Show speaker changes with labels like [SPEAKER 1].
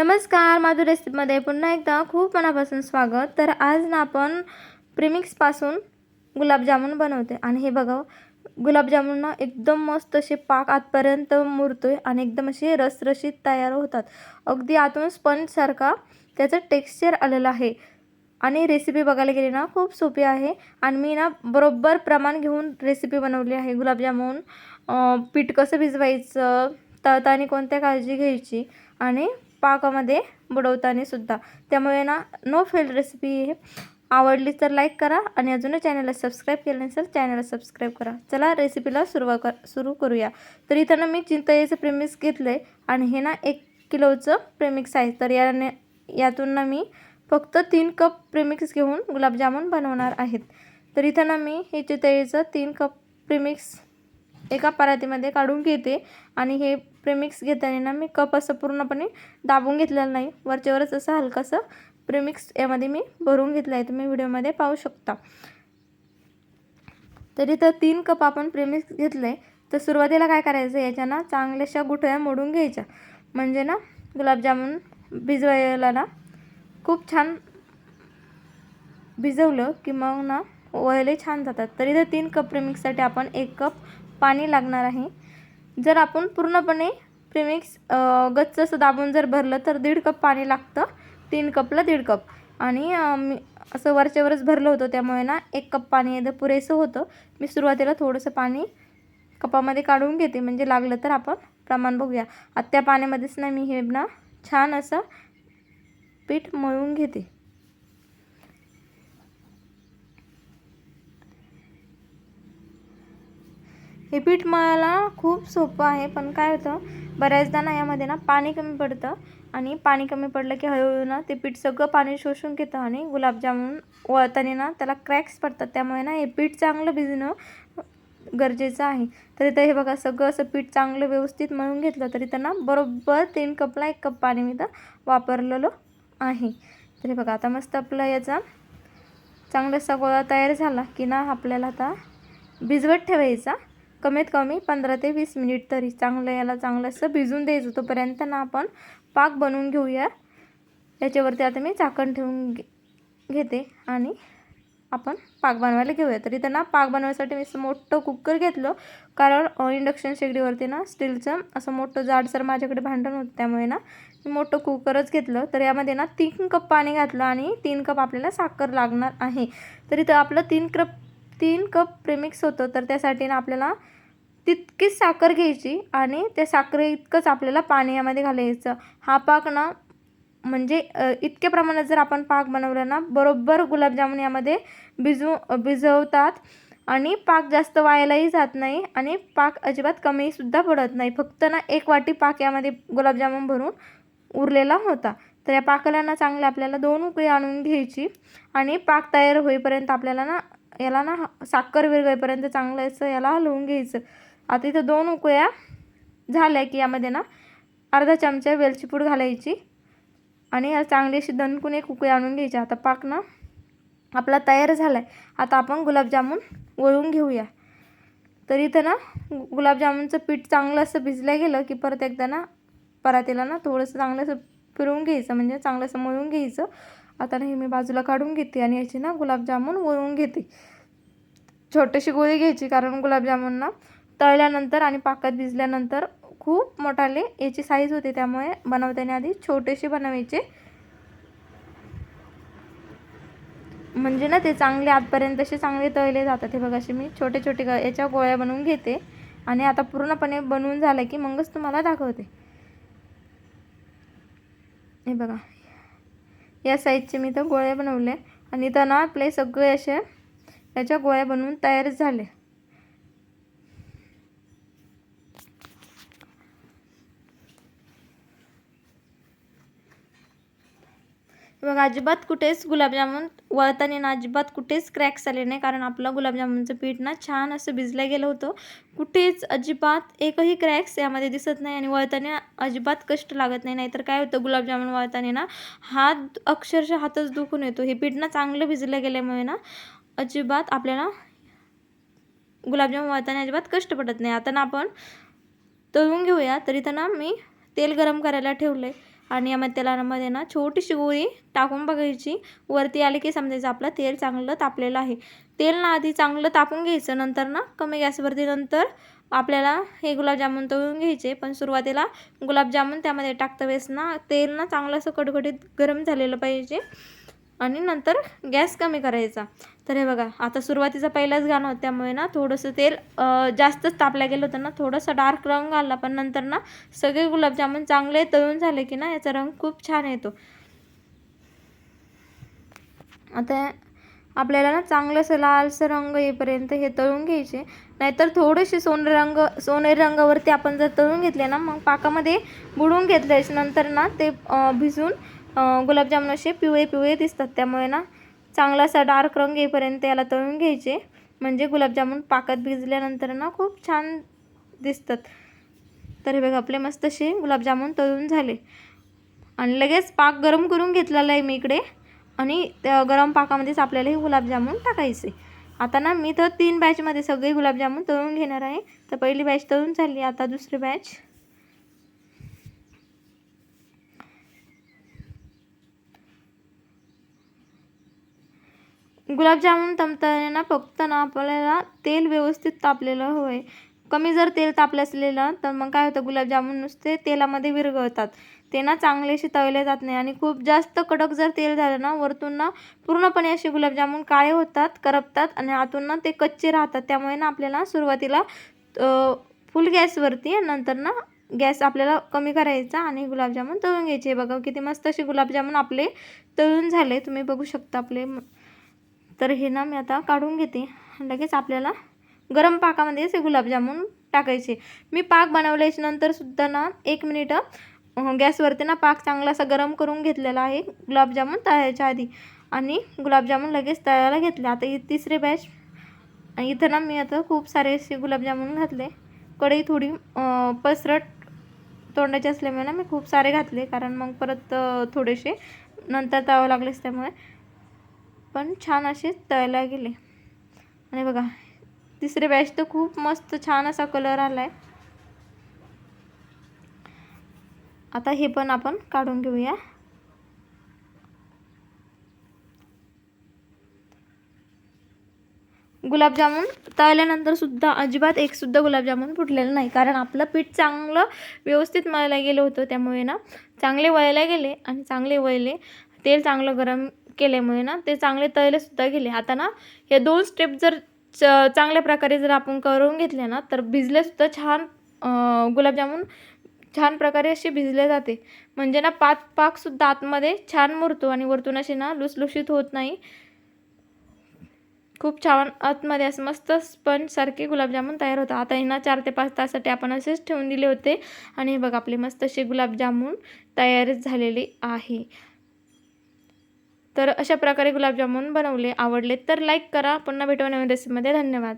[SPEAKER 1] नमस्कार माधुर रेसिपीमध्ये पुन्हा एकदा खूप मनापासून स्वागत. तर आज ना आपण प्रिमिक्सपासून गुलाबजामुन बनवते आणि हे बघा गुलाबजामुन ना एकदम मस्त असे पाक आतपर्यंत मुरतोय आणि एकदम असे रसरशीत तयार होतात. अगदी आतून स्पंजसारखा त्याचं टेक्स्चर आलेलं आहे. आणि रेसिपी बघायला गेली ना खूप सोपी आहे. आणि मी ना बरोबर प्रमाण घेऊन रेसिपी बनवली आहे गुलाबजामुन. पीठ कसं भिजवायचं तळताना कोणत्या काळजी घ्यायची आणि पाकामध्ये बुडवताना सुद्धा. त्यामुळे ना नो फेल रेसिपी आहे आवडली तर लाईक करा आणि अजून चॅनलला सबस्क्राईब केलं नसेल चॅनलला सबस्क्राईब करा. चला रेसिपीला सुरुवात कर सुरू करूया. तर इथं ना मी चिंतळीचं प्रेमिक्स घेतलं आहे आणि हे ना एक किलोचं प्रेमिक्स आहे. तर याने यातून ना मी फक्त तीन कप प्रेमिक्स घेऊन गुलाबजामुन बनवणार आहेत. तर इथं ना मी हे चितळीचं तीन कप प्रेमिक्स एका परातीमध्ये काढून घेते. आणि हे प्रेमिक्स घेताना ना मी कप असं पूर्णपणे दाबून घेतलेलं नाही. वरच्यावरच असं हलकंसं प्रेमिक्स यामध्ये मी भरून घेतलं आहे. तुम्ही व्हिडिओमध्ये पाहू शकता. तरी तर तीन कप आपण प्रेमिक्स घेतलं आहे तर सुरुवातीला काय करायचं? याच्या ना चांगल्याशा गुठळ्या मोडून घ्यायच्या. म्हणजे ना गुलाबजामुन भिजवायला ना खूप छान भिजवलं की मग ना वयले छान जातात. तरी तर तीन कप प्रेमिक्ससाठी आपण एक कप पाणी लागणार आहे. जर आपण पूर्णपणे प्रिमिक्स गच्च असं दाबून जर भरलं तर दीड कप पाणी लागतं. तीन कपला दीड कप. आणि मी असं वरच्यावरच भरलं होतं त्यामुळे ना एक कप पाणी येतं पुरेसं होतं. मी सुरुवातीला थोडंसं पाणी कपामध्ये काढून घेते. म्हणजे लागलं तर आपण प्रमाण बघूया. आत्या त्या पाण्यामध्येच ना मी हे ना छान असं पीठ मळून घेते. हे पीठ मळायला खूप सोपं आहे पण काय होतं बऱ्याचदा ना यामध्ये ना पाणी कमी पडतं आणि पाणी कमी पडलं की हळूहळू ना ते पीठ सगळं पाणी शोषून घेतं आणि गुलाबजामुन वळताना ना त्याला क्रॅक्स पडतात. त्यामुळे ना हे पीठ चांगलं भिजणं गरजेचं आहे. तर इथं हे बघा सगळं असं पीठ चांगलं व्यवस्थित मळून घेतलं तरी त्यांना बरोबर तीन कपला एक कप पाणी मी तर वापरलेलं आहे. तर हे बघा आता मस्त आपलं याचा चांगलासा गोळा तयार झाला की ना आपल्याला आता भिजवत ठेवायचा. कमीत कमी पंधरा ते वीस मिनिट तरी चांगलं याला चांगलं असं भिजून द्यायचं. तोपर्यंत ना आपण पाक बनवून घेऊया. याच्यावरती आता मी झाकण ठेवून घे घेते आणि आपण पाक बनवायला घेऊया. तर इथं ना पाक बनवायसाठी मी असं मोठं कुकर घेतलं. कारण इंडक्शन शेगडीवरती ना स्टीलचं असं मोठं जाडसर माझ्याकडे भांडण होतं. त्यामुळे ना मी मोठं कुकरच घेतलं. तर यामध्ये ना तीन कप पाणी घातलं आणि तीन कप आपल्याला साखर लागणार आहे. तर इथं आपलं तीन कप तीन कप प्रेमिक्स होतं. तर त्यासाठी ना आपल्याला तितकीच साखर घ्यायची आणि त्या साखरे इतकंच आपल्याला पाणी यामध्ये घालायचं. हा पाक ना म्हणजे इतक्या प्रमाणात जर आपण पाक बनवला ना बरोबर गुलाबजामुन यामध्ये भिजू भिजवतात आणि पाक जास्त वायालाही जात नाही आणि पाक अजिबात कमीसुद्धा पडत नाही. फक्त ना एक वाटी पाक यामध्ये गुलाबजामुन भरून उरलेला होता. तर या पाकाला ना चांगले आपल्याला दोन उकळी आणून घ्यायची आणि पाक तयार होईपर्यंत आपल्याला ना याला ना साखर विरगळेपर्यंत चांगलं असं याला हलवून घ्यायचं. आता इथं दोन उकळ्या झाल्या की यामध्ये ना अर्धा चमचा वेलची पूड घालायची आणि याला चांगली अशी दणकून एक उकळी आणून घ्यायची. आता पाक ना आपला तयार झाला आहे आता आपण गुलाबजामून वळून घेऊया. तर इथं ना गुलाबजामुनचं पीठ चांगलं असं भिजलं गेलं की परत एकदा ना परातीला ना थोडंसं चांगलं असं फिरवून घ्यायचं. म्हणजे चांगलं असं मळून घ्यायचं. आता ना हे मी बाजूला काढून घेते आणि याची ना गुलाबजामुन वळून घेते. छोटीशी गोळी घ्यायची कारण गुलाबजामुनना तळल्यानंतर आणि पाकात भिजल्यानंतर खूप मोठाले याची साईज होते त्यामुळे बनवताना आधी छोटेसे बनवायचे. म्हणजे ना ते चांगले आतपर्यंत असे चांगले तळले जातात. हे बघा असे मी छोटे छोटे ग- याच्या गोळ्या बनवून घेते. आणि आता पूर्णपणे बनवून झालं की मगच तुम्हाला दाखवते. हे बघा. या साईजचे मी तर गोळ्या बनवले आणि तर ना आपले सगळे असे याच्या गोळ्या बनवून तयार झाले बघ अजिबात कुठेच गुलाबजामुन वळताना ना अजिबात कुठेच क्रॅक्स आले नाही कारण आपलं गुलाबजामुनचं पीठ ना छान असं भिजलं गेलं होतं. कुठेच अजिबात एकही क्रॅक्स यामध्ये दिसत नाही आणि वळताना अजिबात कष्ट लागत नाही. नाहीतर काय होतं गुलाबजामुन वळताना ना हात अक्षरशः हातच दुखून येतो. हे पीठ ना चांगलं भिजलं गेल्यामुळे ना अजिबात आपल्याला गुलाबजामुन वाळताना अजिबात कष्ट पडत नाही. आता ना आपण तळून घेऊया. तरी तर ना मी तेल गरम करायला ठेवलं आहे आणि यामध्ये तेलामध्ये ना छोटीशी गोळी टाकून बघायची. वरती आली की समजायचं आपलं तेल चांगलं तापलेलं आहे. तेल ना आधी चांगलं तापून घ्यायचं. नंतर ना कमी गॅसवरती नंतर आपल्याला हे गुलाबजामुन तळून घ्यायचे. पण सुरुवातीला गुलाबजामुन त्यामध्ये टाकता वेळेस ना तेल ना चांगलं असं कडकडीत गरम झालेलं पाहिजे. आणि नंतर गॅस कमी करायचा. तर हे बघा आता सुरुवातीचा पहिलाच गाणं होतं त्यामुळे ना थोडंसं तेल जास्तच तापल्या गेलं होतं ना थोडंसं डार्क रंग आला पण नंतर ना सगळे गुलाबजामुन चांगले तळून झाले की ना याचा रंग खूप छान येतो. आता आपल्याला ना चांगलं असं लालसं रंग येईपर्यंत हे तळून घ्यायचे. नाहीतर थोडेसे सोनेरी रंग सोनेरी रंगावरती आपण जर तळून घेतले ना मग पाकामध्ये बुडवून घेतले नंतर ना ते भिजून गुलाबजामुन असे पिवळे पिवळे दिसतात. त्यामुळे ना चांगला असा डार्क रंग येईपर्यंत याला तळून घ्यायचे. म्हणजे गुलाबजामुन पाकात भिजल्यानंतर ना खूप छान दिसतात. तर हे बघा आपले मस्त असे गुलाबजामुन तळून झाले. आणि लगेच पाक गरम करून घेतलेला आहे मी इकडे. आणि त्या गरम पाकामध्येच आपल्याला हे गुलाबजामुन टाकायचे. आता ना मी तर तीन बॅचमध्ये सगळे गुलाबजामुन तळून घेणार आहे. तर पहिली बॅच तळून झाली आता दुसरी बॅच गुलाबजामुन तमताना ना फक्त ना आपल्याला तेल व्यवस्थित तापलेलं होय. कमी जर तेल तापलं असलेलं तर मग काय होतं गुलाबजामुन नुसते तेलामध्ये विरघळतात. ते ना चांगले असे तळले जात नाही आणि खूप जास्त कडक जर तेल झालं ना वरतून ना पूर्णपणे असे गुलाबजामुन काळे होतात करपतात आणि आतून ना ते कच्चे राहतात. त्यामुळे ना आपल्याला सुरुवातीला फुल गॅसवरती नंतर ना गॅस आपल्याला कमी करायचा आणि गुलाबजामुन तळून घ्यायचे. बघा किती मस्त असे गुलाबजामुन आपले तळून झाले. तुम्ही बघू शकता आपले तर हे ना मी आता काढून घेते. लगेच आपल्याला गरम पाकामध्ये असे गुलाबजामून टाकायचे. मी पाक बनवल्याच्या नंतर सुद्धा ना एक मिनिटं गॅसवरती ना पाक चांगला असा गरम करून घेतलेला आहे. गुलाबजामुन तळायच्या आधी. आणि गुलाबजामुन लगेच तळायला घेतले. आता ही तिसरी बॅच आणि इथं ना मी आता खूप सारे असे गुलाबजामुन घातले. कढई थोडी पसरट तोंडाचे असल्यामुळे ना मी खूप सारे घातले. कारण मग परत थोडेसे नंतर तळावं लागलेच त्यामुळे पण छान असे तळला गेले. आणि बघा तिसरे बॅच तर खूप मस्त छान असा कलर आला आहे आता हे पण आपण काढून घेऊया. गुलाबजामुन तळल्यानंतर सुद्धा अजिबात एक सुद्धा गुलाबजामुन फुटलेलं नाही. कारण आपलं पीठ चांगलं व्यवस्थित मळलं गेलं होतं त्यामुळे ना चांगले वळायला गेले आणि चांगले वळले. तेल चांगलं गरम केल्यामुळे ना ते चांगले तळलेसुद्धा गेले. आता ना हे दोन स्टेप जर च चांगल्या प्रकारे जर आपण करून घेतले ना तर भिजलेसुद्धा छान गुलाबजामुन छान प्रकारे असे भिजले जाते. म्हणजे ना पाच पाकसुद्धा आतमध्ये छान मुरतो आणि वरतून असे ना लुसलुशीत होत नाही. खूप छान आतमध्ये असं मस्त स्पंजसारखे गुलाबजामुन तयार होतात. आता हे ना चार ते पाच तासासाठी आपण असेच ठेवून दिले होते. आणि बघ आपले मस्त असे गुलाबजामुन तयारच झालेले आहे. तर अशा प्रकारे गुलाबजामुन बनवले आवडले तर लाईक करा. पुन्हा भेटू नवीन रेसिपीमध्ये धन्यवाद.